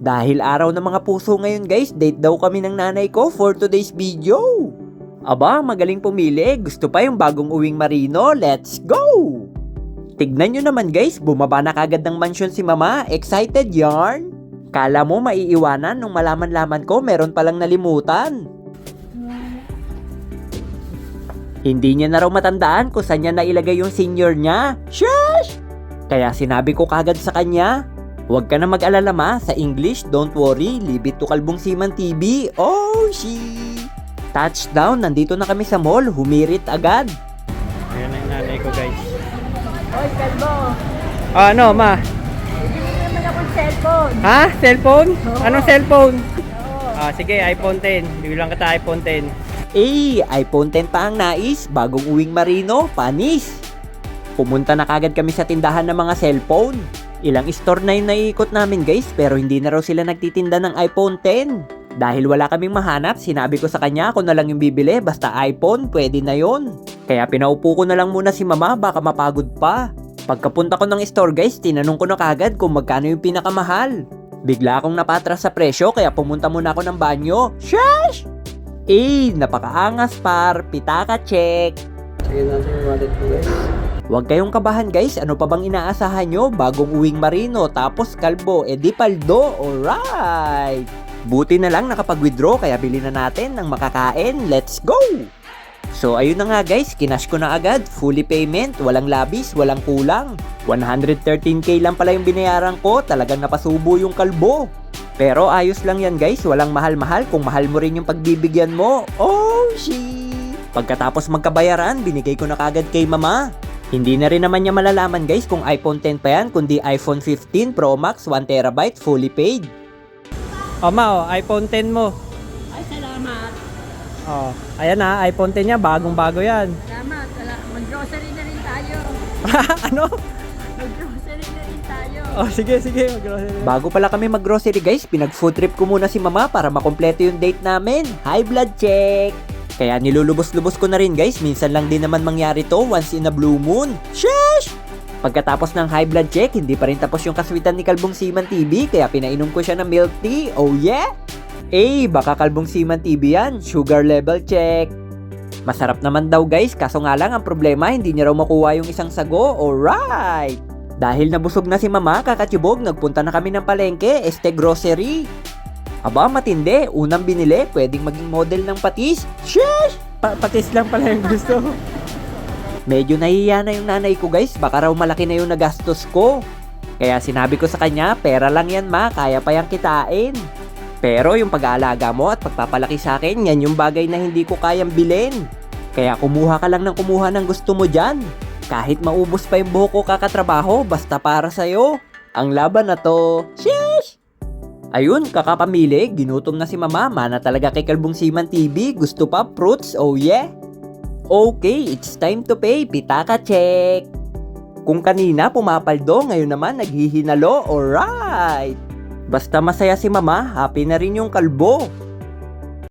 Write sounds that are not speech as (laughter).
Dahil araw ng mga puso ngayon guys, date daw kami ng nanay ko for today's video. Aba, magaling pumili. Gusto pa yung bagong uwing marino. Let's go! Tignan nyo naman guys, bumaba na kagad ng mansion si mama. Excited yarn? Kala mo maiiwanan nung malaman-laman ko meron palang nalimutan. Hindi niya na raw matandaan kung saan niya nailagay yung senior niya. Shush! Kaya sinabi ko kagad sa kanya, Huwag ka na mag-alala ma, sa English, don't worry, leave it to Kalbong Siman TV. Oh, she! Touchdown, nandito na kami sa mall, humirit agad. Ayan na yung nanay ko guys. Oy, kalbo. Ah, ano ma? Bibili naman akong cellphone. Ha? Cellphone? Oo. Anong cellphone? Oo. Ah, sige, iPhone 10. Bigyan kita iPhone 10. Eh, iPhone 10 pa ang nais, bagong uwing marino, panis. Pumunta na kagad kami sa tindahan ng mga cellphone. Ilang store na yung naiikot namin guys, pero hindi na raw sila nagtitinda ng iPhone 10. Dahil wala kaming mahanap, sinabi ko sa kanya ako na lang yung bibili, basta iPhone, pwede na yon. Kaya pinaupo ko na lang muna si mama, baka mapagod pa. Pagkapunta ko ng store guys, tinanong ko na kagad kung magkano yung pinakamahal. Bigla akong napatras sa presyo, kaya pumunta muna ako ng banyo. Shush! Eh, napakaangas par, pitaka check. Sige natin yung wallet ko guys. Huwag kayong kabahan guys, ano pa bang inaasahan nyo? Bagong uwing marino, tapos kalbo, edi paldo, alright! Buti na lang nakapag-withdraw, kaya bili na natin ng makakain, let's go! So ayun na nga guys, kinash ko na agad, fully payment, walang labis, walang kulang. 113k lang pala yung binayaran ko, talagang napasubo yung kalbo. Pero ayos lang yan guys, walang mahal-mahal kung mahal mo rin yung pagbibigyan mo. Oh, shit! Pagkatapos magkabayaran, binigay ko na kagad kay mama. Hindi na rin naman niya malalaman guys kung iPhone 10 pa yan, kundi iPhone 15 Pro Max 1TB fully paid. Oh ma, oh, iPhone 10 mo. Ay, salamat. Oh, ayan na, iPhone 10 niya, bagong bago yan. (laughs) Salamat. Sala- Mag-grocery na rin tayo. ano? Mag-grocery na rin tayo. Oh, sige, sige, mag-grocery. Bago pala kami mag-grocery guys, pinag-food trip ko muna si mama para makompleto yung date namin. High blood check! Kaya nilulubos-lubos ko na rin guys, minsan lang din naman mangyari to once in a blue moon. Sheesh! Pagkatapos ng high blood check, hindi pa rin tapos yung kaswitan ni Kalbong Siman TV, kaya pinainom ko siya ng milk tea. Oh yeah! Eh, baka Kalbong Siman TV yan. Sugar level check. Masarap naman daw guys, kaso nga lang ang problema, hindi niya raw makuha yung isang sago. Alright! Dahil nabusog na si mama, kakatibog, nagpunta na kami ng palengke, este grocery. Aba, matindi. Unang binili, pwedeng maging model ng patis. Sheesh! Pa- patis lang pala yung gusto. Medyo nahiya na yung nanay ko guys, baka raw malaki na yung nagastos ko. Kaya sinabi ko sa kanya, pera lang yan ma, kaya pa yung kitain. Pero yung pag-aalaga mo at pagpapalaki sa akin, yan yung bagay na hindi ko kayang bilhin. Kaya kumuha ka lang ng kumuha ng gusto mo dyan. Kahit maubos pa yung buhok ko kakatrabaho, basta para sa'yo. Ang laban na to, sheesh! Ayun, kakapamili, ginutom na si mama, mana talaga kay Kalbong Siman TV, gusto pa fruits, oh yeah? Okay, it's time to pay, pitaka check! Kung kanina pumapaldo, ngayon naman naghihinalo, alright! Basta masaya si mama, happy na rin yung kalbo.